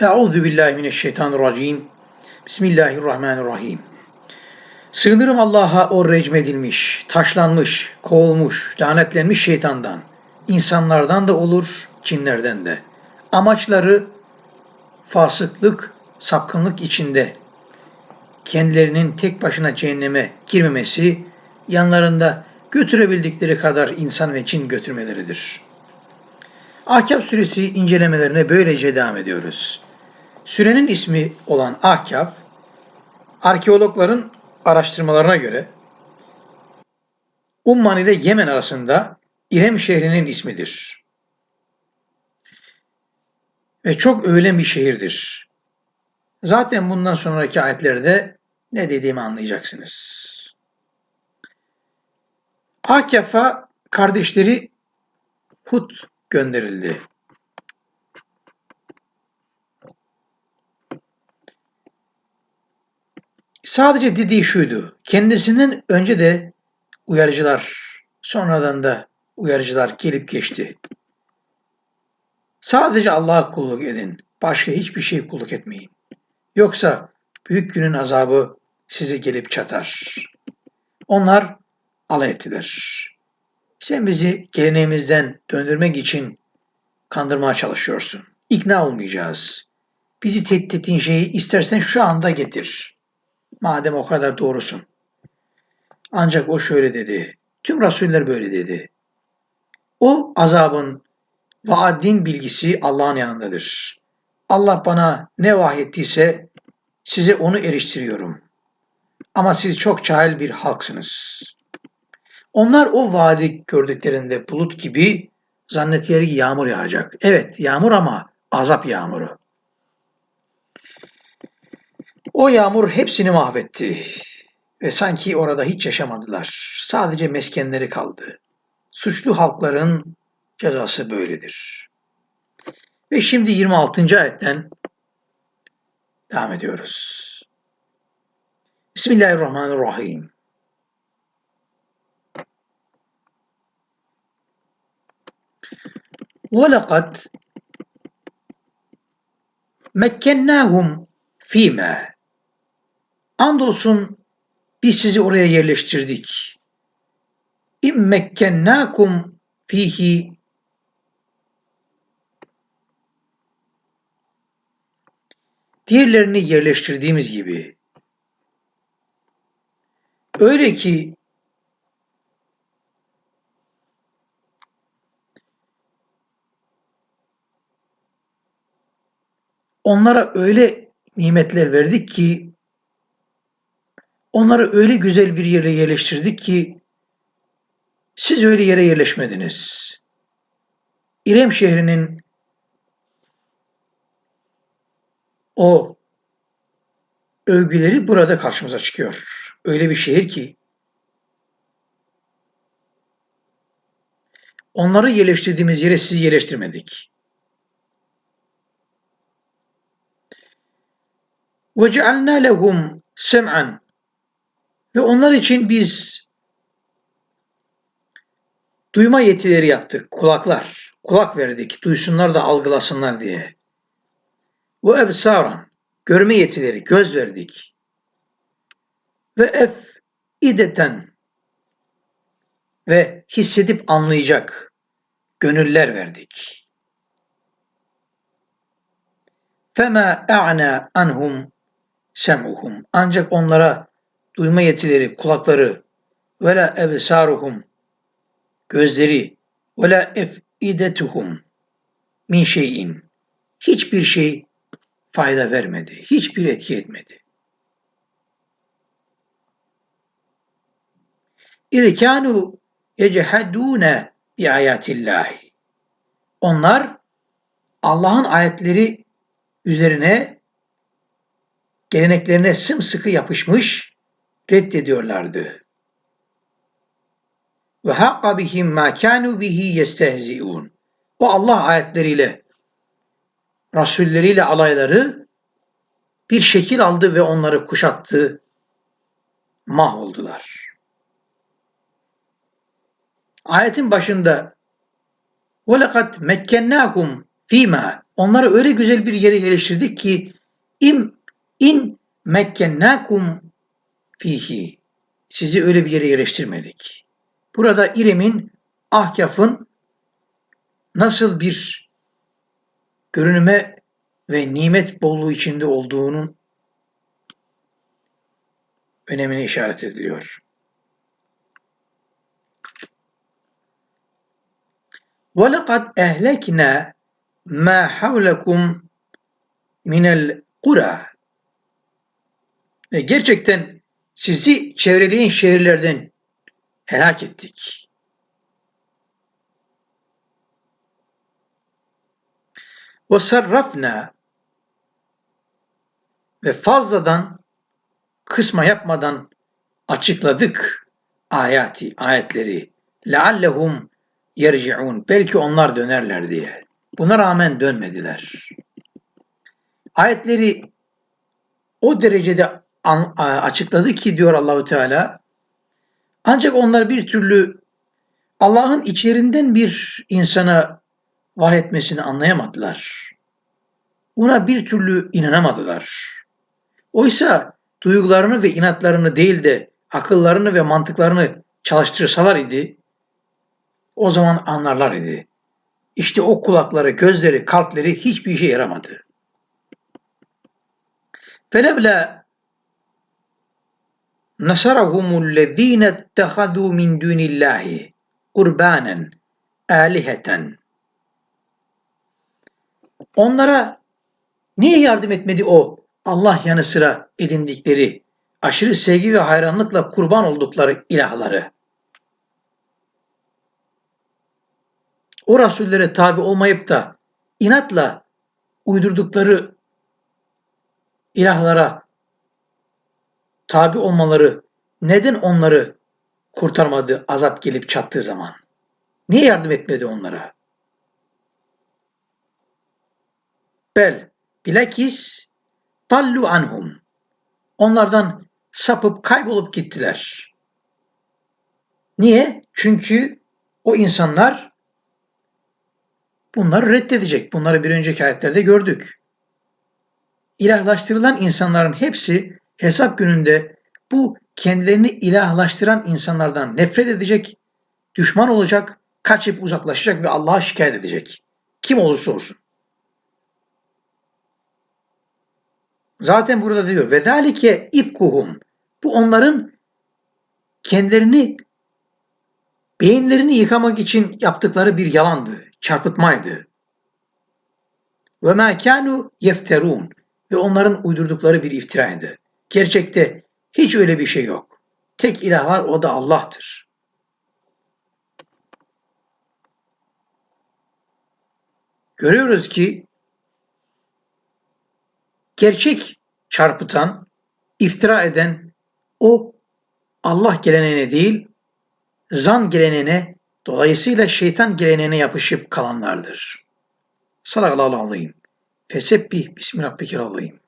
Euzu billahi mineşşeytanirracim. Bismillahirrahmanirrahim. Sığınırım Allah'a o recmedilmiş, taşlanmış, kovulmuş, lanetlenmiş şeytandan. İnsanlardan da olur, cinlerden de. Amaçları fasıklık, sapkınlık içinde kendilerinin tek başına cehenneme girmemesi, yanlarında götürebildikleri kadar insan ve cin götürmeleridir. Ahkaf suresi incelemelerine böylece devam ediyoruz. Sürenin ismi olan Ahkaf, arkeologların araştırmalarına göre Umman ile Yemen arasında İrem şehrinin ismidir. Ve çok övülen bir şehirdir. Zaten bundan sonraki ayetlerde ne dediğimi anlayacaksınız. Akef'a kardeşleri Hud gönderildi. Sadece dediği şuydu. Kendisinden önce de uyarıcılar, sonradan da uyarıcılar gelip geçti. Sadece Allah'a kulluk edin. Başka hiçbir şey kulluk etmeyin. Yoksa büyük günün azabı size gelip çatar. Onlar alay ettiler. Sen bizi geleneğimizden döndürmek için kandırmaya çalışıyorsun. İkna olmayacağız. Bizi tehdit ettiğin şeyi istersen şu anda getir. Madem o kadar doğrusun. Ancak o şöyle dedi. Tüm rasuller böyle dedi. O azabın vaadin bilgisi Allah'ın yanındadır. Allah bana ne vahyettiyse size onu eriştiriyorum. Ama siz çok cahil bir halksınız. Onlar o vaadi gördüklerinde bulut gibi zannettiler ki yağmur yağacak. Evet yağmur ama azap yağmuru. O yağmur hepsini mahvetti ve sanki orada hiç yaşamadılar. Sadece meskenleri kaldı. Suçlu halkların cezası böyledir. Ve şimdi 26. ayetten devam ediyoruz. Bismillahirrahmanirrahim. وَلَقَدْ mekkennâhum fîmâ. Andolsun biz sizi oraya yerleştirdik. İm mekkennâkum fihi diğerlerini yerleştirdiğimiz gibi. Öyle ki onlara öyle nimetler verdik ki onları öyle güzel bir yere yerleştirdik ki siz öyle yere yerleşmediniz. İrem şehrinin o övgüleri burada karşımıza çıkıyor. Öyle bir şehir ki onları yerleştirdiğimiz yere sizi yerleştirmedik. وَجَعَلْنَا لَهُمْ سَمْعًا ve onlar için biz duyma yetileri yaptık, kulaklar. Kulak verdik, duysunlar da algılasınlar diye. Ve ebsaran, görme yetileri, göz verdik. Ve ef ideten ve hissedip anlayacak gönüller verdik. Fema a'na anhum sem'uhum. Ancak onlara duyma yetileri, kulakları ve la ebsaruhum gözleri ve la efidetuhum min şeyin hiçbir şey fayda vermedi. Hiçbir etki etmedi. İz kânû yechedûne bi ayatillahi. Onlar Allah'ın ayetleri üzerine geleneklerine sımsıkı yapışmış reddediyorlardı. Ve hakka bihim ma kanu bihi yestehziun. O Allah ayetleriyle rasulleriyle alayları bir şekil aldı ve onları kuşattı. Mahvoldular. Ayetin başında وَلَقَدْ مَكَّنَّاكُمْ fîmâ onları öyle güzel bir yere yerleştirdik ki im in mekkennâkum fihi sizi öyle bir yere yerleştirmedik. Burada İrem'in Ahkaf'ın nasıl bir görünüme ve nimet bolluğu içinde olduğunun önemine işaret ediliyor. وَلَقَدْ اَهْلَكْنَا مَا حَوْلَكُمْ مِنَ الْقُرَى Ve gerçekten sizi çevreleyen şehirlerden helak ettik. وَسَرَّفْنَا Ve fazladan kısma yapmadan açıkladık ayati, ayetleri. لَعَلَّهُمْ yerciun. Belki onlar dönerler diye. Buna rağmen dönmediler. Ayetleri o derecede açıkladı ki diyor Allahu Teala ancak onlar bir türlü Allah'ın içlerinden bir insana vahyetmesini anlayamadılar. Buna bir türlü inanamadılar. Oysa duygularını ve inatlarını değil de akıllarını ve mantıklarını çalıştırsalar idi, o zaman anlarlar idi. İşte o kulakları, gözleri, kalpleri hiçbir işe yaramadı. Felevla nasarahumullezine ettehadu min dunillahi kurbanen aliheten Onlara niye yardım etmedi o Allah yanı sıra edindikleri aşırı sevgi ve hayranlıkla kurban oldukları ilahları? O rasullere tabi olmayıp da inatla uydurdukları ilahlara tabi olmaları neden onları kurtarmadı azap gelip çattığı zaman? Niye yardım etmedi onlara? Bel bilakis tallu anhum. Onlardan sapıp kaybolup gittiler. Niye? Çünkü o insanlar bunları reddedecek. Bunları bir önceki ayetlerde gördük. İlahlaştırılan insanların hepsi hesap gününde bu kendilerini ilahlaştıran insanlardan nefret edecek, düşman olacak, kaçıp uzaklaşacak ve Allah'a şikayet edecek. Kim olursa olsun. Zaten burada diyor ve dalike ifkuhum. Bu onların kendilerini beyinlerini yıkamak için yaptıkları bir yalandı, çarpıtmaydı. Ve ma kanu yefterun ve onların uydurdukları bir iftiraydı. Gerçekte hiç öyle bir şey yok. Tek ilah var o da Allah'tır. Görüyoruz ki gerçek çarpıtan, iftira eden o Allah geleneğine değil, zan geleneğine, dolayısıyla şeytan geleneğine yapışıp kalanlardır. Sadakallahu aleyhim. Fesebbih bismi rabbikil azim.